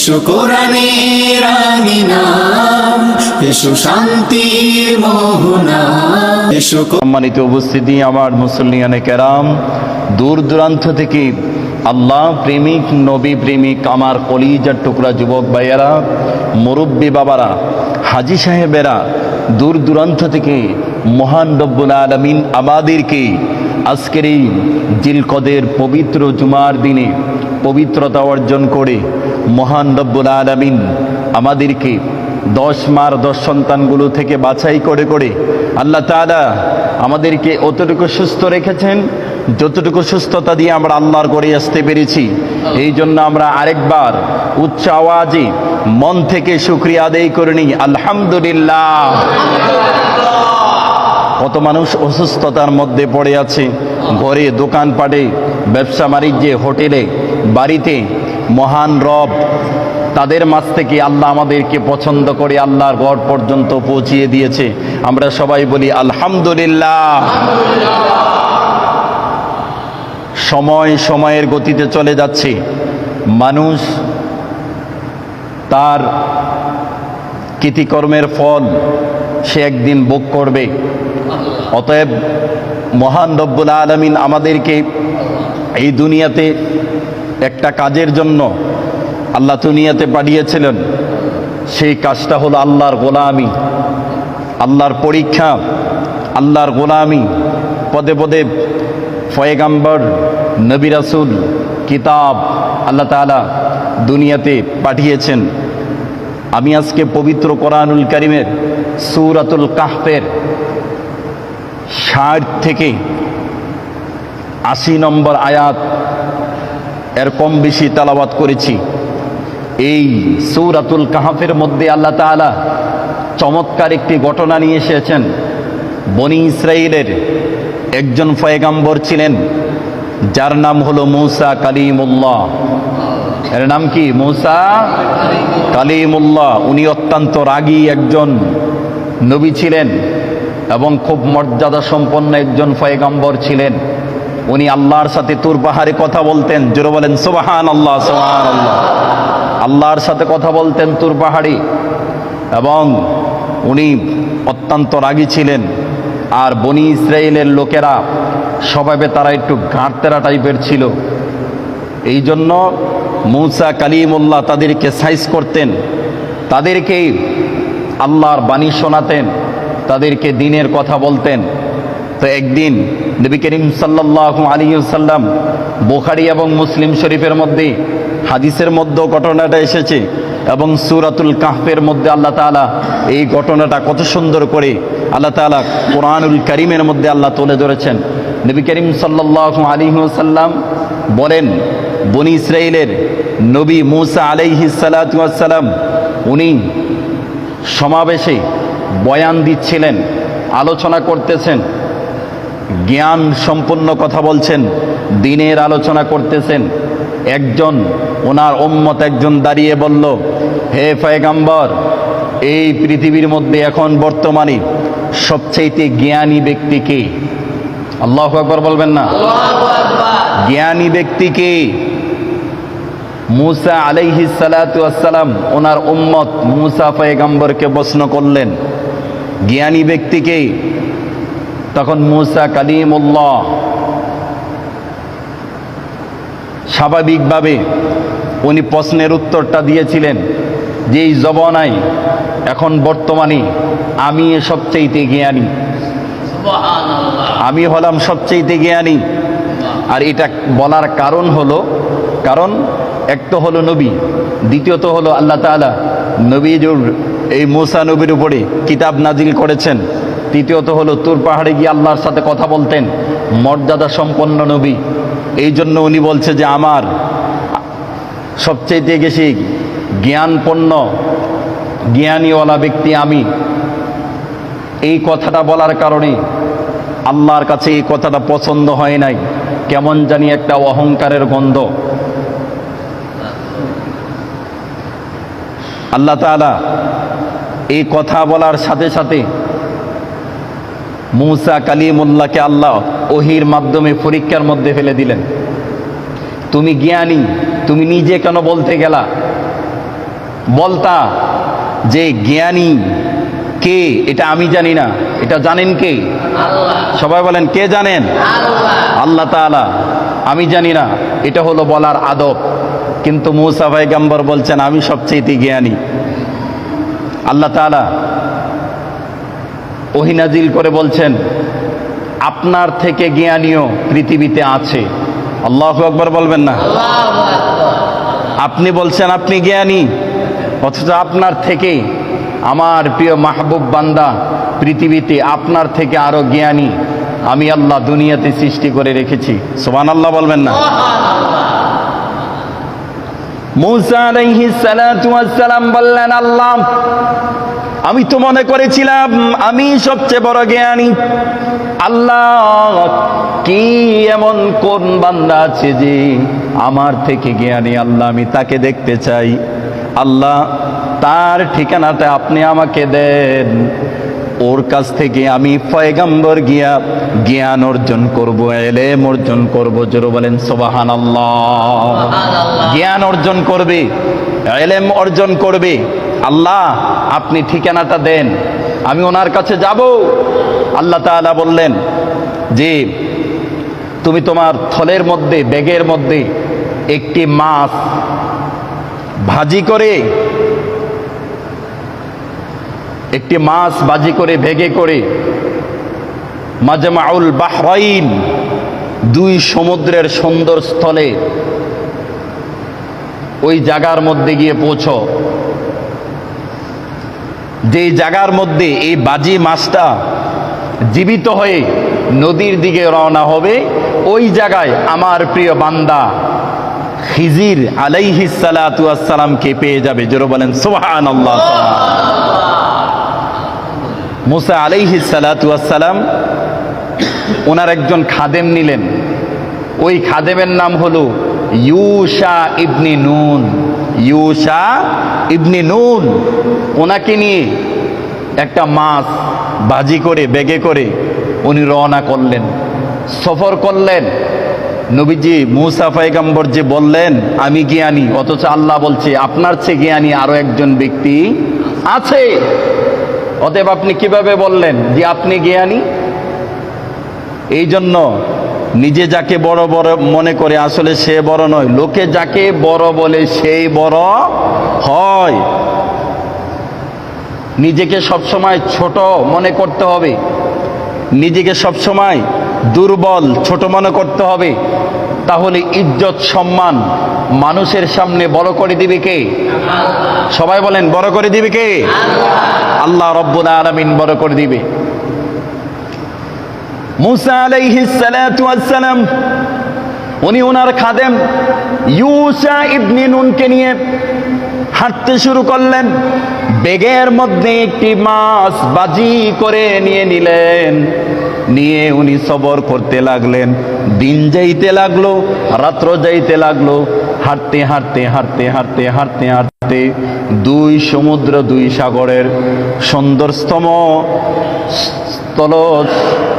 এসো কোরআনের আঙিনা এসো শান্তির মোহনা, এসো সম্মানিত উপস্থিতি, আমার মুসল্লিয়ানে কেরাম, দূর দূরান্ত থেকে আল্লাহ প্রেমিক, নবী প্রেমিক, আমার কলিজার টুকরা যুবক ভাইয়েরা, মুরব্বী বাবারা, হাজি সাহেবেরা, দূর দূরান্ত থেকে মহান রব্বুল আলমিন আমাদেরকে আজকের এই জিলকদের পবিত্র জুমার দিনে পবিত্রতা অর্জন করে মহান রব্বুল আলমিন আমাদেরকে দশ মার দশ সন্তানগুলো থেকে বাছাই করে করে আল্লাহ তাআলা আমাদেরকে অতটুকু সুস্থ রেখেছেন, যতটুকু সুস্থতা দিয়ে আমরা আল্লাহর করে আসতে পেরেছি। এই জন্য আমরা আরেকবার উচ্চ আওয়াজে মন থেকে শুক্রিয়া আদায় করে নিই। আলহামদুলিল্লাহ। কত মানুষ অসুস্থতার মধ্যে পড়ে আছে, ঘরে, দোকানপাটে, ব্যবসা বাণিজ্যে, হোটেলে, বাড়িতে মহান রব, তাদের মাঝ থেকে আল্লাহ আমাদেরকে পছন্দ করে আল্লাহর ঘর পর্যন্ত পৌঁছিয়ে দিয়েছে। আমরা সবাই বলি, আলহামদুলিল্লাহ। সময় সময়ের গতিতে চলে যাচ্ছে। মানুষ তার কৃতিকর্মের ফল সে একদিন ভোগ করবে। অতএব মহান রব্বুল আলমিন আমাদেরকে এই দুনিয়াতে একটা কাজের জন্য আল্লাহ দুনিয়াতে পাঠিয়েছিলেন। সেই কাজটা হলো আল্লাহর গোলামি। আল্লাহর পরীক্ষা, আল্লাহর গোলামি। পদে পদে ফয়েগাম্বর নবী রাসুল, কিতাব আল্লাহ তাআলা দুনিয়াতে পাঠিয়েছেন। আমি আজকে পবিত্র কোরআনুল করিমের সুরাতুল কাহফের ষাট থেকে আশি নম্বর আয়াত এর কম বেশি তালাবাত করেছি। এই সৌরাতুল কাহাফের মধ্যে আল্লাহ তাআলা চমৎকার একটি ঘটনা নিয়ে এসেছেন। বনি ইসরায়েলের একজন ফয়েগাম্বর ছিলেন, যার নাম হলো মৌসা কালিমুল্লাহ। এর নাম কি? মৌসা কালিমুল্লাহ। উনি অত্যন্ত রাগী একজন নবী ছিলেন এবং খুব মর্যাদা সম্পন্ন একজন ফয়েগাম্বর ছিলেন। উনি আল্লাহর সাথে তুর পাহাড়ে কথা বলতেন। জোরে বলেন সোবাহান আল্লাহ সোহান আল্লাহ আল্লাহর সাথে কথা বলতেন তুর পাহাড়ি। এবং উনি অত্যন্ত রাগী ছিলেন। আর বনি ইসরায়েলের লোকেরা, স্বভাবে তারা একটু গাঁটতেরা টাইপের ছিল। এই জন্য মৌসা কালিমুল্লাহ তাদেরকে সাইজ করতেন। তাদেরকে আল্লাহর বাণী শোনাতেন। তাদেরকে দিনের কথা বলতেন। তো একদিন নবী করিম সাল্লাহ আলী সাল্লাম বোখারি এবং মুসলিম শরীফের মধ্যে হাদিসের মধ্যেও ঘটনাটা এসেছে এবং সুরাতুল কাহফের মধ্যে আল্লাহ তাআলা এই ঘটনাটা কত সুন্দর করে আল্লাহ তাআলা কোরআনুল করিমের মধ্যে আল্লাহ তুলে ধরেছেন। নবী করিম সাল্লাহ আলী সাল্লাম বলেন, বনি ইসরায়েলের নবী মুসা আলাইহি সালাম উনি সমাবেশে বয়ান দিচ্ছিলেন, আলোচনা করতেছেন। জ্ঞান সম্পন্ন কথা বলছেন, দিনের আলোচনা করতেছেন। একজন, ওনার ওম্মত একজন দাঁড়িয়ে বলল, হে ফয়গাম্বর এই পৃথিবীর মধ্যে এখন বর্তমানে সবচাইতে জ্ঞানী ব্যক্তিকে আল্লাহ আকবর বলবেন না। জ্ঞানী ব্যক্তিকে মুসা আলাইহি সালাম ওনার উম্মত মুসা পয়গম্বরকে প্রশ্ন করলেন, জ্ঞানী ব্যক্তিকে তখন মুসা কালিমুল্লাহ স্বাভাবিকভাবে উনি প্রশ্নের উত্তরটা দিয়েছিলেন যে এই জবনায় এখন বর্তমানে আমি সবচেয়ে জ্ঞানী। আমি হলাম সবচেয়ে জ্ঞানী। আর এটা বলার কারণ হলো, কারণ এক তো হলো নবী, দ্বিতীয়ত হলো আল্লাহ তাআলা নবীজুর, এই মোসা নবীর উপরে কিতাব নাজিল করেছেন। তৃতীয়ত হলো তুর পাহাড়ে গিয়ে আল্লাহর সাথে কথা বলতেন। মর্যাদা সম্পন্ন নবী। এই জন্য উনি বলছে যে, আমার সবচেয়ে বেশি জ্ঞানপন্ন জ্ঞানীওয়ালা ব্যক্তি আমি। এই কথাটা বলার কারণে আল্লাহর কাছে এই কথাটা পছন্দ হয় নাই। কেমন জানি একটা অহংকারের গন্ধ। আল্লাহ তাআলা এই কথা বলার সাথে সাথে মুসা কালিমুল্লাহকে আল্লাহ ওহির মাধ্যমে পরীক্ষার মধ্যে ফেলে দিলেন। তুমি জ্ঞানী তুমি নিজে কেন বলতে গেলা? বলতা যে জ্ঞানী কে? এটা আমি জানি না। এটা জানেন কে? সবাই বলেন কে জানেন? আল্লাহ। তাআলা। আমি জানি না। এটা হলো বলার আদব। কিন্তু মৌসা ভাই গাম্বর বলছেন আমি সবচেয়ে জ্ঞানী। আল্লাহ তাআলা ওহিনাজিল করে বলছেন, আপনার থেকে জ্ঞানীয় পৃথিবীতে আছে। আল্লাহ আকবর বলবেন না? আপনি বলছেন, আপনি জ্ঞানী, অথচ আপনার থেকে, আমার প্রিয় মাহবুব বান্দা পৃথিবীতে আপনার থেকে আরও জ্ঞানী আমি আল্লাহ দুনিয়াতে সৃষ্টি করে রেখেছি। সোবান আল্লাহ বলবেন না? মুসা আলাইহিস সালাম বললেন, আল্লাহ আমি তো মনে করেছিলাম আমি সবচেয়ে বড় জ্ঞানী। আল্লাহ কি এমন কোন বান্দা আছে যে আমার থেকে জ্ঞানী? আল্লাহ আমি তাকে দেখতে চাই। আল্লাহ তার ঠিকানাটা আপনি আমাকে দেন। ওর কাছ থেকে আমি পয়গাম্বর গিয়া জ্ঞান অর্জন করব এলেম অর্জন করব। জোর বলেন সোবাহান আল্লাহ জ্ঞান অর্জন করবে এলেম অর্জন করবে। আল্লাহ, আপনি ঠিকানাটা দেন। আমি ওনার কাছে যাব। আল্লাহ তাআলা বললেন যে তুমি তোমার থলের মধ্যে, ব্যাগের মধ্যে একটি মাছ ভাজি করে, একটি মাছ বাজি করে ভেগে করে মাজমাউল বাহরাইন, দুই সমুদ্রের সুন্দর স্থলে ওই জায়গার মধ্যে গিয়ে পৌঁছো। যে জায়গার মধ্যে এই বাজি মাছটা জীবিত হয়ে নদীর দিকে রওনা হবে, ওই জায়গায় আমার প্রিয় বান্দা খিজির আলাইহিস সালাতু আসসালামকে পেয়ে যাবে। জোরে বলেন, সুবহানাল্লাহ। মুসা আসসালাম ওনার একজন খাদেম নিলেন। ওই খাদেমের নাম হলো ইউসা ইবনি নুন। ইউসা ইবনি নুন, ওনাকে নিয়ে একটা মাছ বাজি করে, বেগে করে উনি রওনা করলেন। সফর করলেন। নবীজি মুসা পয়গম্বর যে বললেন, আমি জ্ঞানী, অথচ আল্লাহ বলছে, আপনার চেয়ে জ্ঞানী আরও একজন ব্যক্তি আছে। অতএব আপনি কীভাবে বললেন যে আপনি জ্ঞানী? এই জন্য নিজে যাকে বড় বড় মনে করে আসলে সে বড় নয়, লোকে যাকে বড় বলে সেই বড় হয়। নিজেকে সবসময় ছোট মনে করতে হবে, নিজেকে সবসময় দুর্বল ছোট মনে করতে হবে, তাহলে ইজ্জত, সম্মান মানুষের সামনে বড় করে দিবে কে? সবাই বলেন, বড় করে দিবে কে? আল্লাহ। রব্বুল আলামিন বড় করে দিবে। মুসা আলাইহিস সালাতু ওয়াসসালাম, উনি ওনার খাদেম ইউসা ইবনে নুনকে নিয়ে হাঁটতে শুরু করলেন, বেগের মধ্যে একটি মাছ বাজি করে নিয়ে নিলেন, নিয়ে উনি সবর করতে লাগলেন, দিন যাইতে লাগল, রাত্র যাইতে লাগল, হাঁটতে হাঁটতে হাঁটতে হাঁটতে হাঁটতে হাঁটতে দুই সমুদ্র, দুই সাগরের সুন্দরতম স্থল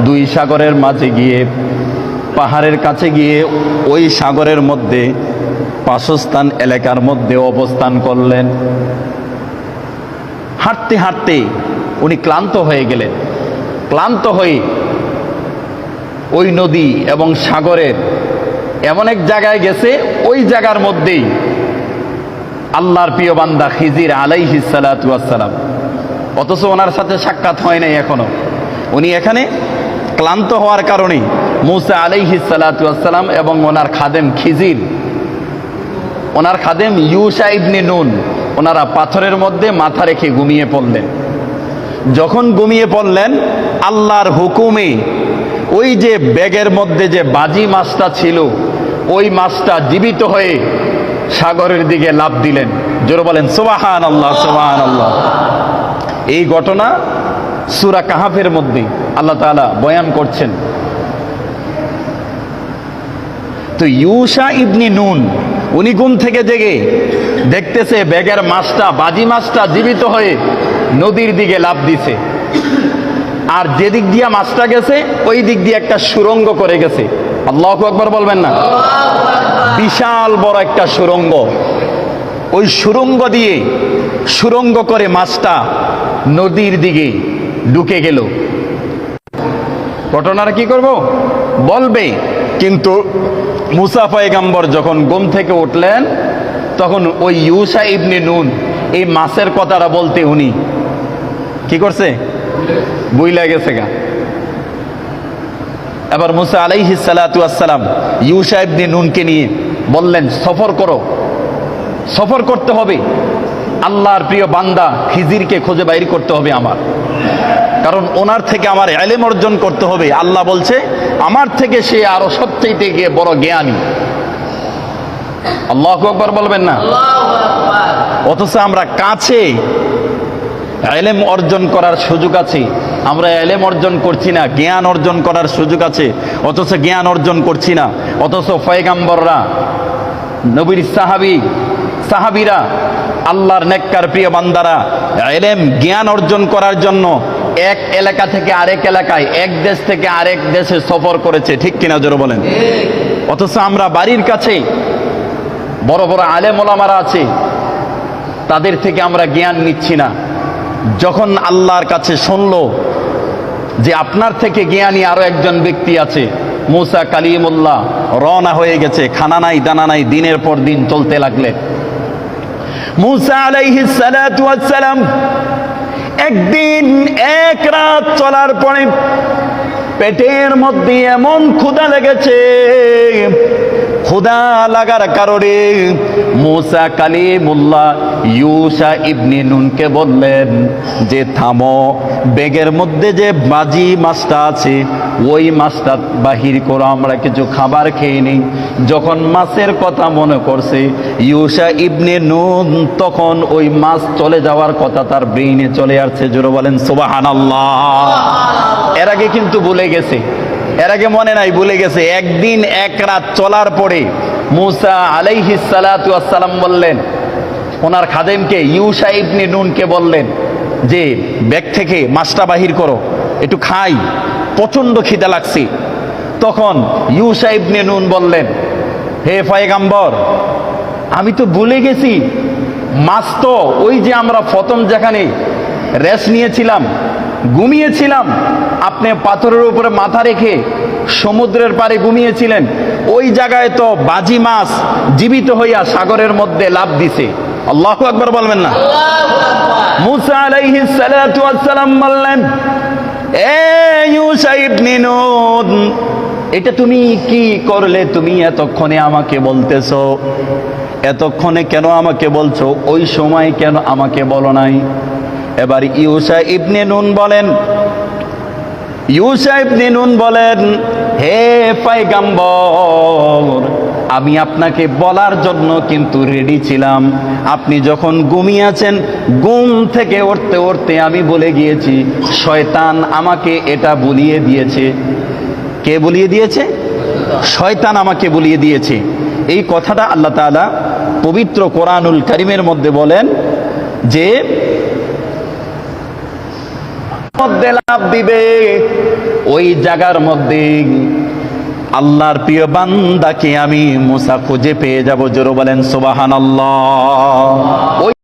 দুই সাগরের মাঝে গিয়ে, পাহাড়ের কাছে গিয়ে ওই সাগরের মধ্যে, বাসস্থান এলাকার মধ্যে অবস্থান করলেন। হাঁটতে হাঁটতে উনি ক্লান্ত হয়ে গেলেন। ক্লান্ত হয়ে ওই নদী এবং সাগরের এমন এক জায়গায় গেছে, ওই জায়গার মধ্যেই আল্লাহর প্রিয় বান্দা খিজির আলাইহি সালাম অথচ ওনার সাথে সাক্ষাৎ হয় নাই এখনও। উনি এখানে ক্লান্ত হওয়ার কারণে মুসা আলাইহি সালাম এবং ওনার খাদেম খিজির ওনার খাদেম ইউসা ইবনে নুন, ওনারা পাথরের মধ্যে মাথা রেখে ঘুমিয়ে পড়লেন। যখন ঘুমিয়ে পড়লেন, আল্লাহর হুকুমে ওই যে ব্যাগের মধ্যে যে বাজি মাছটা ছিল, ওই মাছটা জীবিত হয়ে সাগরের দিকে লাভ দিলেন। জোর বলেন সোবাহান আল্লাহ সোবাহান আল্লাহ এই ঘটনা সুরা কাহাফের মধ্যে আল্লাহ তাআলা বয়ান করছেন। তো ইউসা ইবনি নুন, উনি ঘুম থেকে জেগে দেখতেছে ব্যাগের মাছটা, বাজি মাছটা জীবিত হয়ে নদীর দিকে লাভ দিছে। আর যেদিক দিয়া মাছটা গেছে, ওই দিক দিয়ে একটা সুরঙ্গ করে গেছে। আল্লাহ একবার বলবেন না? বিশাল বড় একটা সুরঙ্গ। ওই সুরঙ্গ দিয়ে সুরঙ্গ করে মাছটা নদীর দিকে ঢুকে গেল। ঘটনাটা কি করব? বলবে। কিন্তু মুসা পয়গাম্বর যখন ঘুম থেকে উঠলেন, তখন ওই ইউসা ইবনে নুন, এই মাছের কথাটা বলতে উনি। কি করছে? বইলা গেছে গা। এবার মুসা আলাইহি সালাতু আসসালাম ইউসা ইবনে নুনকে নিয়ে বললেন, সফর করো। সফর করতে হবে। আল্লাহর প্রিয় বান্দা খিজিরকে খুঁজে বাইর করতে হবে আমার। কারণ ওনার থেকে আমার এলেম অর্জন করতে হবে। আল্লাহ বলছে, আমার থেকে সে আরও সবচেয়ে গিয়ে বড় জ্ঞানী। আল্লাহ একবার বলবেন না? অথচ আমরা কাছে এলেম অর্জন করার সুযোগ আছে। আমরা এলেম অর্জন করছি না, জ্ঞান অর্জন করার সুযোগ আছে। অথচ জ্ঞান অর্জন করছি না। অথচ ফয়েগাম্বররা নবীর সাহাবি সাহাবিরা, আল্লাহর নেককার প্রিয় বান্দারা, এলেম, জ্ঞান অর্জন করার জন্য এক এলাকা থেকে আরেক এলাকায়, এক দেশ থেকে আরেক দেশে সফর করেছে, ঠিক কিনা জোরে বলেন? অথচ আমরা বাড়ির কাছে বড় বড় আলেম ওলামারা আছে, তাদের থেকে আমরা জ্ঞান নিচ্ছি না। যখন আল্লাহর কাছে শুনল যে আপনার থেকে জ্ঞানী আরও একজন ব্যক্তি আছে, মুসা কালিমুল্লাহ, রওনা হয়ে গেছে, খানা নাই, দানা নাই, দিনের পর দিন চলতে লাগলেন। মুসা আলাইহি সালাম একদিন এক রাত চলার পরে পেটের মধ্যে এমন ক্ষুধা লেগেছে ক্ষুধা লাগার কারণে মুসা কালিমুল্লাহ ইউসা ইবনে নুনকে বললেন যে, থামো, বেগের মধ্যে যে বাজি মাছটা আছে, ওই মাছটা বাহির করো, আমরা কিছু খাবার খেয়ে নিই। যখন মাছের কথা মনে করছে ইউসা ইবনে নুন তখন ওই মাছ চলে যাওয়ার কথা তার ব্রেইনে চলে আসছে। জোরে বলেন সুবাহান এর আগে কিন্তু ভুলে গেছে। এর আগে মনে নাই, ভুলে গেছে। একদিন এক রাত চলার পরে মুসা আলাইহিস সালাতু আসসালাম বললেন, ওনার খাদেমকে, ইউসা ইবনে নুনকে বললেন যে, ব্যাগ থেকে মাছটা বাহির করো, একটু খাই প্রচণ্ড খিদা লাগছে। তখন ইউসা ইবনে নুন বললেন, হে ফায়গাম্বর আমি তো ভুলে গেছি, মাছ তো ওই যে আমরা প্রথম যেখানে রেস্ট নিয়েছিলাম ঘুমিয়েছিলাম। আপনি পাথরের উপরে মাথা রেখে সমুদ্রের পাড়ে ঘুমিয়েছিলেন। ওই জায়গায় তো বাজি মাছ জীবিত হইয়া সাগরের মধ্যে লাভ দিছে। আল্লাহ একবার বলবেন না। মুসা বললেন এটা তুমি কি করলে? তুমি এতক্ষণে আমাকে বলতেছো। এতক্ষণে কেন আমাকে বলছো? ওই সময় কেন আমাকে বলো নাই? এবার ইউসা ইবনে নুন বলেন। ইউসা ইবনে নুন বলেন, হে পাইগাম্বর আমি আপনাকে বলার জন্য কিন্তু রেডি ছিলাম। আপনি যখন ঘুমিয়েছেন ঘুম থেকে উঠতে উঠতে আমি বলে গিয়েছি, শয়তান আমাকে এটা বলিয়ে দিয়েছে। কে বলিয়ে দিয়েছে? শয়তান আমাকে বলিয়ে দিয়েছে। এই কথাটা আল্লাহ তাআলা পবিত্র কোরআনুল করিমের মধ্যে বলেন যে মধ্যে লাভ দিবে। ওই জায়গার মধ্যে আল্লাহর প্রিয় বান্দাকে আমি মুসা খুঁজে পেয়ে যাব। জোর বলেন সুবাহান ওই